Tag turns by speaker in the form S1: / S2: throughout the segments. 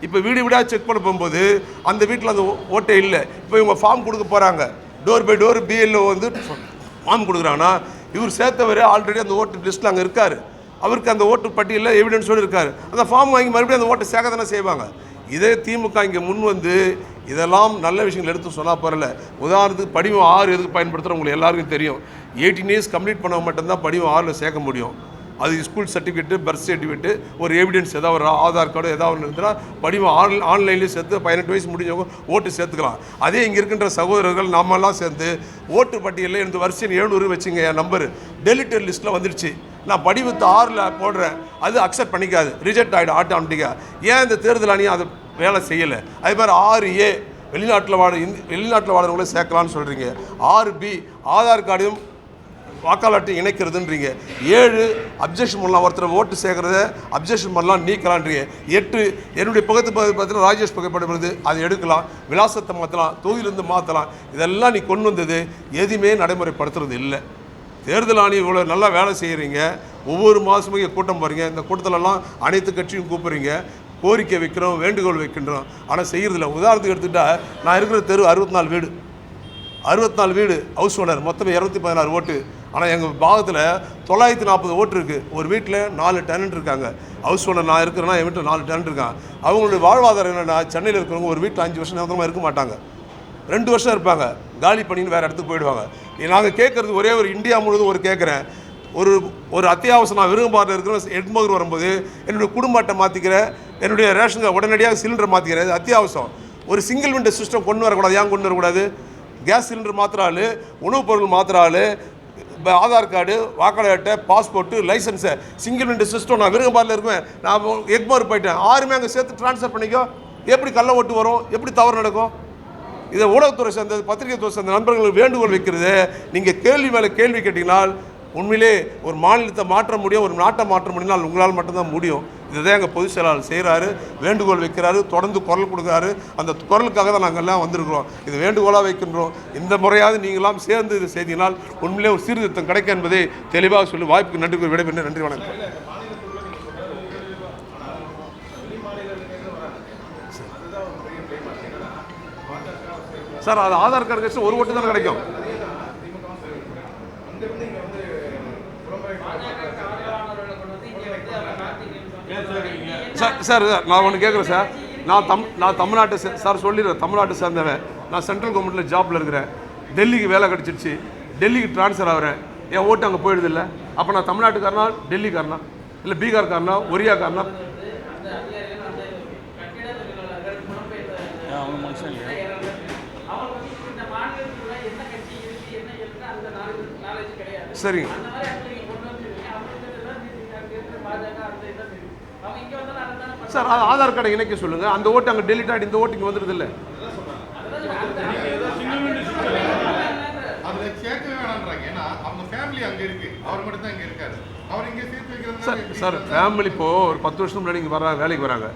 S1: இப்போ வீடு வீடாக செக் பண்ண போகும்போது அந்த வீட்டில் அந்த ஓ- இல்லை. இப்போ இவங்க ஃபார்ம் கொடுக்க போகிறாங்க டோர் பை டோர் பிஎல்ஓ வந்து ஃபார்ம் கொடுக்குறாங்கன்னா இவர் சேர்த்தவர் ஆல்ரெடி அந்த ஓட்டு லிஸ்ட்டில் அங்கே இருக்கார். அவருக்கு அந்த ஓட்டு பட்டியலில் எவிடன்ஸோடு இருக்கார். அந்த ஃபார்ம் வாங்கி மறுபடியும் அந்த ஓட்டை சேர்க்க தானே செய்வாங்க. இதே திமுக இங்கே முன் வந்து இதெல்லாம் நல்ல விஷயங்கள் எடுத்து சொன்னால் பரல உதாரணத்துக்கு படிவம் ஆறு எதுக்கு பயன்படுத்துகிறோம் உங்களுக்கு எல்லாருக்கும் தெரியும். எயிட்டீன் இயர்ஸ் கம்ப்ளீட் பண்ண மட்டும்தான் படிவம் ஆறில் சேர்க்க முடியும். அது ஸ்கூல் சர்டிஃபிகேட்டு பர்த் சர்டிஃபிகேட்டு ஒரு எவிடன்ஸ் ஏதாவது ஒரு ஆதார் கார்டு ஏதாவது ஒன்று இருந்தால் படிவம் ஆன் ஆன்லைன்லேயும் சேர்த்து பதினெட்டு வயசு முடிஞ்சவங்க ஓட்டு சேர்த்துக்கலாம். அதே இங்கே இருக்கின்ற சகோதரர்கள் நாமெல்லாம் சேர்ந்து ஓட்டு பட்டியலில் எனது வருஷம் எழுநூறு வச்சுங்க என் நம்பர் டெலிட்டட் லிஸ்ட்டில் வந்துடுச்சு நான் படிவத்து ஆறில் போடுறேன். அது அக்செப்ட் பண்ணிக்காது. ரிஜெக்ட் ஆகிடும் ஆட்டோமேட்டிக்காக ஏன் இந்த தேர்தல் அணியும் அதை வேலை செய்யலை? அதே மாதிரி ஆறு ஏ வெளிநாட்டில் வாழ வெளிநாட்டில் வாழறவங்களே சேர்க்கலான்னு சொல்கிறீங்க ஆறு பி ஆதார் கார்டையும் வாக்காளர்கிட்ட இணைக்கிறதுன்றீங்க. ஏழு அப்ஜெக்ஷன் பண்ணலாம். ஒருத்தர் ஓட்டு சேர்க்கறத அப்ஜெக்ஷன் பண்ணலாம் நீக்கலான்றீங்க. எட்டு என்னுடைய பக்கத்து பார்த்தீங்கன்னா ராஜேஷ் புகைப்படம் வருது. அதை எடுக்கலாம். விலாசத்தை மாற்றலாம் தொகுதியிலிருந்து மாற்றலாம் இதெல்லாம் நீ கொண்டு வந்தது எதுவுமே நடைமுறைப்படுத்துறது இல்லை. தேர்தல் ஆணையம் இவ்வளோ நல்லா வேலை செய்கிறீங்க ஒவ்வொரு மாதமும் இங்கே கூட்டம் போகிறீங்க இந்த கூட்டத்திலலாம் அனைத்து கட்சியும் கூப்பிட்றீங்க. கோரிக்கை வைக்கிறோம் வேண்டுகோள் வைக்கின்றோம். ஆனால் செய்கிறதில்ல உதாரணத்துக்கு எடுத்துக்கிட்டால் நான் இருக்கிற தெரு அறுபத்தி நாலு வீடு. அறுபத்தி நாலு வீடு ஹவுஸ் ஓனர் மொத்தம் இரநூத்தி பதினாறு ஓட்டு. ஆனால் எங்கள் பாகத்தில் தொள்ளாயிரத்தி நாற்பது ஓட்டு இருக்குது ஒரு வீட்டில் நாலு டெனன்ட் இருக்காங்க. ஹவுஸ் ஓனர் நான் இருக்கிறேன்னா என் வீட்டில் நாலு டெனன்ட் இருக்காங்க. அவங்களுடைய வாழ்வாதாரம் என்னென்னா சென்னையில் இருக்கிறவங்க ஒரு வீட்டில் அஞ்சு வருஷம் நிரந்தரமாக இருக்க மாட்டாங்க. ரெண்டு வருஷம் இருப்பாங்க. காலி பண்ணின்னு வேறு இடத்துக்கு போயிடுவாங்க. நாங்கள் கேட்குறது ஒரே ஒரு இந்தியா முழுவதும் ஒரு கேட்குறேன் ஒரு ஒரு அத்தியாவசியம் நான் விரும்பாட்டில் இருக்கிற எட்மகர் வரும்போது என்னுடைய குடும்ப அட்டை மாற்றிக்கிறேன் என்னுடைய ரேஷன் கார்டு உடனடியாக சிலிண்டர் மாற்றிக்கிறேன் அத்தியாவசியம். ஒரு சிங்கிள் விண்டோ சிஸ்டம் கொண்டு வரக்கூடாது ஏன் கொண்டு வரக்கூடாது? கேஸ் சிலிண்டர் மாத்திராலு உணவுப் பொருள் மாத்திராலு இப்போ ஆதார் கார்டு வாக்காளர் அட்டை passport licence single window system நான் விருகம்பாரில் இருக்குவேன். நான் எக்மோர் போயிட்டேன். ஆறுமே அங்கே சேர்த்து ட்ரான்ஸ்ஃபர் பண்ணிக்கோ. எப்படி கள்ள ஓட்டு வரும்? எப்படி தவறு நடக்கும்? இதை ஊடகத்துறை சேர்ந்த பத்திரிகை துறை சேர்ந்த நண்பர்களுக்கு வேண்டுகோள் வைக்கிறது. நீங்கள் கேள்வி மேலே கேள்வி கேட்டீங்கனால் உண்மையிலே ஒரு மாநிலத்தை மாற்ற முடியும் ஒரு நாட்டை மாற்ற முடியும்னால் உங்களால் மட்டும்தான் முடியும். இதுதான் எங்கள் பொதுச் செயலாளர் செய்கிறாரு வேண்டுகோள் வைக்கிறாரு தொடர்ந்து குரல் கொடுக்குறாரு. அந்த குரலுக்காக தான் நாங்கள் எல்லாம் வந்திருக்கிறோம். இது வேண்டுகோளாக வைக்கின்றோம். இந்த முறையாவது நீங்களாம் சேர்ந்து இது செய்தினால் உண்மையிலே ஒரு சீர்திருத்தம் கிடைக்கும் என்பதை தெளிவாக சொல்லி வாய்ப்புக்கு நன்றி கூறி விடைபெறுகிறேன். நன்றி வணக்கம். சார் அது ஆதார் கார்டு கட்சி ஒரு ஓட்டு தானே கிடைக்கும்? சார் சார் சார், நான் ஒன்று கேட்குறேன் சார். நான் தம் நான் தமிழ்நாட்டை சார் சொல்லிடுறேன் தமிழ்நாட்டை சேர்ந்தவன். நான் சென்ட்ரல் கவர்மெண்ட்டில் ஜாப்பில் இருக்கிறேன். டெல்லிக்கு வேலை கிடச்சிருச்சு. டெல்லிக்கு ட்ரான்ஸ்ஃபர் ஆகிறேன். என் ஓட்டு அங்கே போயிடுது இல்லை? அப்போ நான் தமிழ்நாட்டுக்காரனா டெல்லிக்காரனா? இல்லை பீகார்காரனா ஒரியாக்காரனா? சரிங்க. சார் அது ஆதார் கார்டை இணைக்க சொல்லுங்க. அந்த ஓட்டு அங்கே டெலிட் ஆகிட்டு இந்த ஓட்டு இங்கே வந்துடுது இல்லை. சார் ஃபேமிலி இப்போ ஒரு பத்து வருஷம் முன்னாடி இங்கே வர வேலைக்கு வராங்க.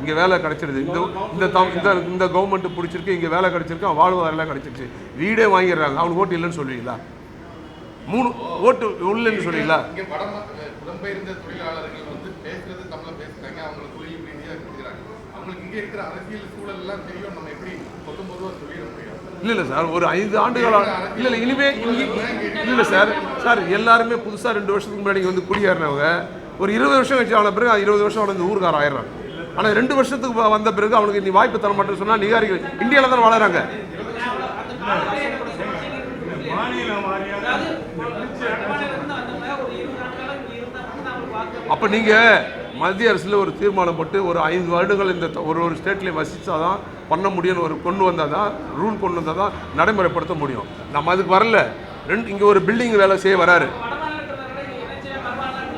S1: இங்கே வேலை கிடைச்சிருது. இந்த இந்த இந்த இந்த கவர்மெண்ட் பிடிச்சிருக்கு இங்கே வேலை கிடைச்சிருக்கு அவன் வாழ்வாதாரம் கிடைச்சிருச்சு. வீடே வாங்கிடுறாங்க. அவனுக்கு ஓட்டு இல்லைன்னு சொல்லுவீங்களா மூணு ஓட்டு இல்லைன்னு சொல்லுவீங்களா
S2: புலம்பெயர்ந்த தொழிலாளர்கள் வந்து பேசுறது தமிழ்ல அவங்களுக்கு இங்க இருக்கிற அரசியல் சூழல் எல்லாம் தெரியும். நம்ம எப்படி பொதும்பொதுவா சொல்லிட முடியும்.
S1: இல்லை இல்லை சார் ஒரு ஐந்து ஆண்டுகளா இல்லை இல்லை இனிமே இங்கே இல்லை சார் சார் எல்லாருமே புதுசாக ரெண்டு வருஷத்துக்கு முன்னாடி வந்து குடியேறினவங்க. ஒரு இருபது வருஷம் கழிச்சு ஆன பிறகு இருபது வருஷம் அவன் இந்த ஊருக்கார ஆயிடுறான். ஆனால் ரெண்டு வருஷத்துக்கு வந்த பிறகு அவனுக்கு நீ வாய்ப்பு தர மாட்டேன்னு சொன்னால் நிகாரிகள் இந்தியாவில் தான் வளராங்க அப்போ நீங்கள் மத்திய அரசில் ஒரு தீர்மானம் போட்டு ஒரு ஐந்து வருடங்கள் இந்த ஒரு ஒரு ஸ்டேட்லேயும் வசித்தால் தான் பண்ண முடியும்னு ஒரு கொண்டு வந்தால் தான் ரூல் கொண்டு வந்தால் தான் நடைமுறைப்படுத்த முடியும். நம்ம அதுக்கு வரல. ரெண்டு இங்கே ஒரு பில்டிங் வேலை செய்ய வராரு.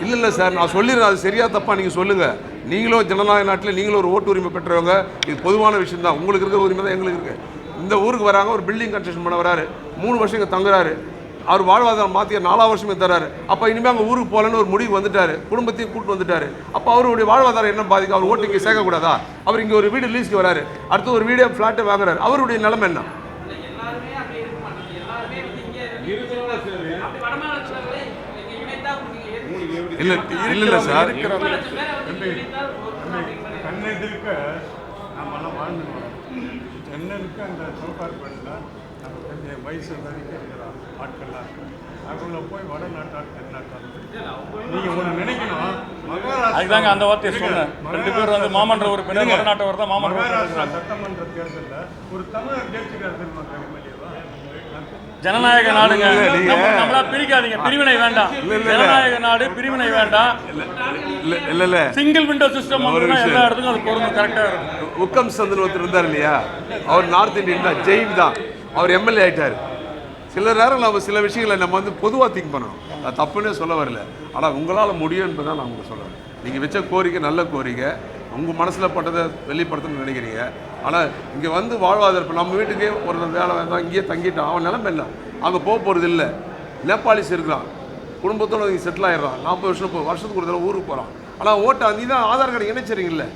S1: இல்லை இல்லை சார் நான் சொல்லிடுறேன். அது சரியாக தப்பாக நீங்கள் சொல்லுங்கள் நீங்களும் ஜனநாயக நாட்டில் நீங்களும் ஒரு ஓட்டு உரிமை பெற்றவங்க இது பொதுவான விஷயம் தான் உங்களுக்கு இருக்கிற உரிமை தான் எங்களுக்கு இருக்குது இந்த ஊருக்கு வராங்க ஒரு பில்டிங் கன்ஸ்ட்ரக்ஷன் பண்ண வராரு. மூணு வருஷம் இங்கே தங்குறாரு. அவர் வாழ்வாதாரம் மாற்றிய நாலாம் வருஷமே தராரு அப்போ இனிமேல் அங்கே ஊருக்கு போகலன்னு ஒரு முடிவு வந்துட்டாரு. குடும்பத்தையும் கூட்டு வந்துட்டாரு. அப்போ அவருடைய வாழ்வாதாரம் என்ன பாதிக்கும் அவர் ஓட்டு இங்கே சேர்க்கக்கூடாதா? அவர் இங்கே ஒரு வீடு லீஸ்க்கு வராரு. அடுத்து ஒரு வீடே ஃப்ளாட்டை வாங்குறாரு. அவருடைய நிலைமை என்ன? இல்லை இல்லை இல்லை சார்.
S3: கண்ணெதிர்க்க
S4: சென்னைக்கு அந்த சோகார்பேட்டில் நம்ம கொஞ்சம் வயசு வரைக்கும் இருக்கிற ஆட்கள்லாம் இருக்கு அவங்கள போய் வடநாட்டார் தென்னாட்டார் நீங்கள் ஒன்று நினைக்கணும் மகாராஷ்டிரா
S3: அதுதாங்க அந்த வார்த்தையை சொன்னேன். ரெண்டு பேர் வந்து மாமன்ற உறுப்பினர். வடநாட்டவர் தான் மாமன்ற
S4: மகாராஷ்டிரா
S3: உறுப்பினர்.
S4: சட்டமன்ற தேர்தலில் ஒரு தமிழர் ஜெயிச்சுக்கார் தெரியுமா எம்எல்ஏவா
S3: ஜனநாயக நாடுங்க நம்மளா பிரிக்காதீங்க பிரிவினை வேண்டாம். ஜனநாயக நாடு பிரிவினை வேண்டாம்
S1: இல்ல இல்ல இல்ல
S3: சிங்கிள் விண்டோ சிஸ்டம் எல்லா. இடத்துக்கும் அது பொருந்தும் கரெக்டா இருக்கும்
S1: உக்கம் சந்திரன் ஒருத்தர் இருந்தார் இல்லையா அவர் நார்த் இந்தியன் தான் ஜெயின் தான் அவர் எம்எல்ஏ ஆயிட்டார். சில நேரம் நம்ம சில விஷயங்களை நம்ம வந்து பொதுவாக திங்க் பண்ணணும். அது தப்புன்னே சொல்ல வரல. ஆனால் உங்களால் முடியும் என்பதை நான் உங்களுக்கு சொல்கிறேன் நீங்கள் வச்ச கோரிக்கை நல்ல கோரிக்கை. உங்கள் மனசில் பட்டதை வெளிப்படுத்தணும்னு நினைக்கிறீங்க. ஆனால் இங்கே வந்து வாழ்வாதாரம் இப்போ நம்ம வீட்டுக்கே ஒரு வேலை வேண்டாம் இங்கேயே தங்கிட்டான். அவன் நிலம இல்லை அங்கே போக போகிறது இல்லை. நேபாளிஸ் இருக்கிறான் குடும்பத்தோடு இங்கே செட்டில் ஆகிடறான் நாற்பது வருஷம் இப்போ வருஷத்துக்கு ஒரு தடவை ஊருக்கு போகிறான் ஆனால் ஓட்டை நீ தான் ஆதார் கார்டு இணைச்சிறீங்கல்ல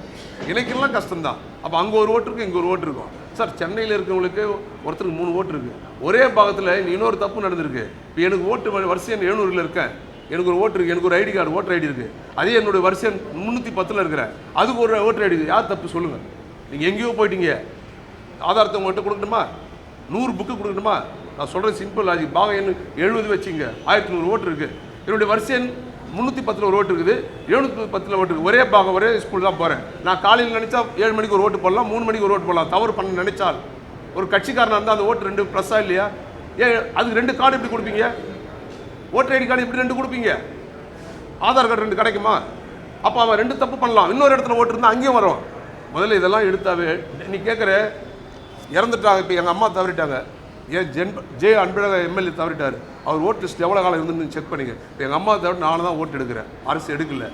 S1: இணைக்கலாம் கஷ்டம்தான். அப்போ அங்கே ஒரு ஓட்டு இருக்கும் இங்கே ஒரு ஓட்டு இருக்கும் சார் சென்னையில் இருக்கிறவங்களுக்கு ஒருத்தருக்கு மூணு ஓட்டு இருக்குது ஒரே பாகத்தில் இன்னொரு தப்பு நடந்திருக்கு. இப்போ எனக்கு ஓட்டு வரிசை எழுநூறில் இருக்கேன். எனக்கு ஒரு ஓட்டு இருக்குது எனக்கு ஒரு ஐடி கார்டு ஓட்டர் ஐடி இருக்குது அதே என்னுடைய வரிசை முந்நூற்றி பத்தில் இருக்கிறேன். அதுக்கு ஒரு ஓட்டர் ஐடி யார் தப்பு சொல்லுங்கள் நீங்கள் எங்கேயோ போயிட்டீங்க. ஆதாரத்தை உங்கள்கிட்ட கொடுக்கணுமா நூறு புக்கு கொடுக்கணுமா நான் சொல்கிறேன் சிம்பிள் லாஜிக் பாகம் எழுபது வச்சுங்க. ஆயிரத்தி நூறு ஓட்டு இருக்குது என்னுடைய வரிசை முந்நூற்றி பத்தில் ஒரு ஓட்டு இருக்குது. எழுநூற்றி பத்தில் ஓட்டு இருக்குது. ஒரே பாகம் ஒரே ஸ்கூல் தான் போகிறேன் நான் காலையில் நினச்சா ஏழு மணிக்கு ஒரு ஓட்டு போடலாம் மூணு மணிக்கு ஒரு ஓட்டு போடலாம். தவறு பண்ண நினைச்சால் ஒரு கட்சிக்காரனாக இருந்தால் அந்த ஓட்டு ரெண்டு ப்ளஸ்ஸா இல்லையா? ஏன் அதுக்கு ரெண்டு கார்டு எப்படி கொடுப்பீங்க? ஓட்டர் ஐடி கார்டு எப்படி ரெண்டு கொடுப்பீங்க? ஆதார் கார்டு ரெண்டு கிடைக்குமா? அப்போ அவன் ரெண்டு தப்பு பண்ணலாம். இன்னொரு இடத்துல ஓட்டு இருந்தால் அங்கேயும் வரும். முதல்ல இதெல்லாம் எடுத்தாவே நீ கேட்குற இறந்துட்டாங்க இப்போ எங்கள் அம்மா தவறிட்டாங்க. ஏன் ஜென் ஜே அன்பழக எம்எல்ஏ தவறிட்டார். அவர் ஓட்டு லிஸ்ட் எவ்வளோ காலம் இருந்துன்னு செக் பண்ணிங்க. எங்கள் அம்மா தவிர நானும் தான் ஓட்டு எடுக்கிறேன். அரசு எடுக்கல.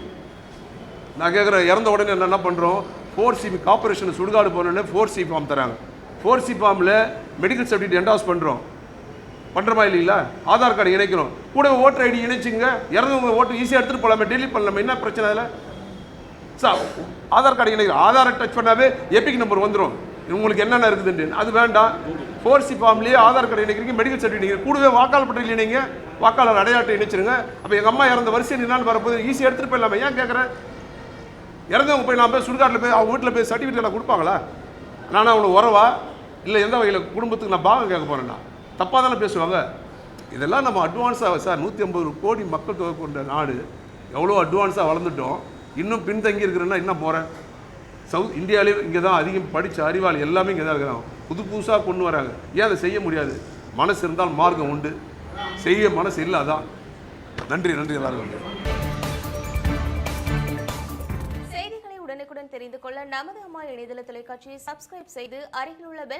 S1: நான் கேட்குறேன் இறந்த உடனே என்ன என்ன பண்ணுறோம் ஃபோர் சிபி கார்பரேஷன் சுடுகாடு போனோடனே ஃபோர் சி ஃபார்ம் தராங்க. ஃபோர் சி ஃபார்மில் மெடிக்கல் சர்டிஃபிகேட் என்டாஸ் பண்ணுறோம் பண்ணுறோமா இல்லைங்களா? ஆதார் கார்டு இணைக்கிறோம் கூட ஓட்டர் ஐடி இணைச்சிங்க. இறந்தவங்க ஓட்டு ஈஸியாக எடுத்துகிட்டு போகலாமே டெலிட் பண்ணலாமே என்ன பிரச்சனை அதில்? சார் ஆதார் கார்டு இணைக்கிறோம். ஆதாரை டச் பண்ணாவே எபிக் நம்பர் வந்துடும் உங்களுக்கு என்னென்ன இருக்குதுன்னு. அது வேண்டாம். ஃபோர் சி ஃபார்ம்லேயே ஆதார் கார்டு இணைக்கிறீங்க மெடிக்கல் சர்டிஃபிகேட் கூடவே வாக்காளர் பட்டியல் இணைங்க வாக்காளர் அடையாட்டை இணைச்சிருங்க. அப்போ எங்கள் அம்மா இறந்த வரிசை என்னான்னு வரப்போது ஈஸியாக எடுத்துகிட்டு போயிடலாமே. ஏன் கேட்குறேன் இறந்தவங்க போய் நான் போய் சுடுகாட்டில் போய் அவங்க வீட்டில் போய் சர்டிஃபிகேட் எல்லாம் கொடுப்பாங்களா? நானும் அவங்களுக்கு உறவா? இல்லை எந்த வகையில் குடும்பத்துக்கு நான் பாகம் கேட்க போகிறேன்னா தப்பாக தானே பேசுவாங்க. இதெல்லாம் நம்ம அட்வான்ஸாக சார் நூற்றி ஐம்பது கோடி மக்கள் தொகை கொண்ட நாடு. எவ்வளோ அட்வான்ஸாக வளர்ந்துட்டோம். இன்னும் பின்தங்கி இருக்கிறேன்னா என்ன போகிறேன் சவுத் இந்தியாவிலே இங்கே தான் அதிகம் படித்த அறிவாளி எல்லாமே இங்கே தான் இருக்கிறாங்க. புது புதுசாக கொண்டு வராங்க. ஏன் அதை செய்ய முடியாது? மனசு இருந்தால் மார்க்கம் உண்டு. செய்ய மனசு இல்லாதான் நன்றி நன்றி எல்லாருக்கும்.
S5: செய்திகளை உடனுக்குடன் தெரிந்து கொள்ள நமது அம்மா இணையதள தொலைக்காட்சியை சப்ஸ்கிரைப் செய்து அருகில் உள்ள பெல்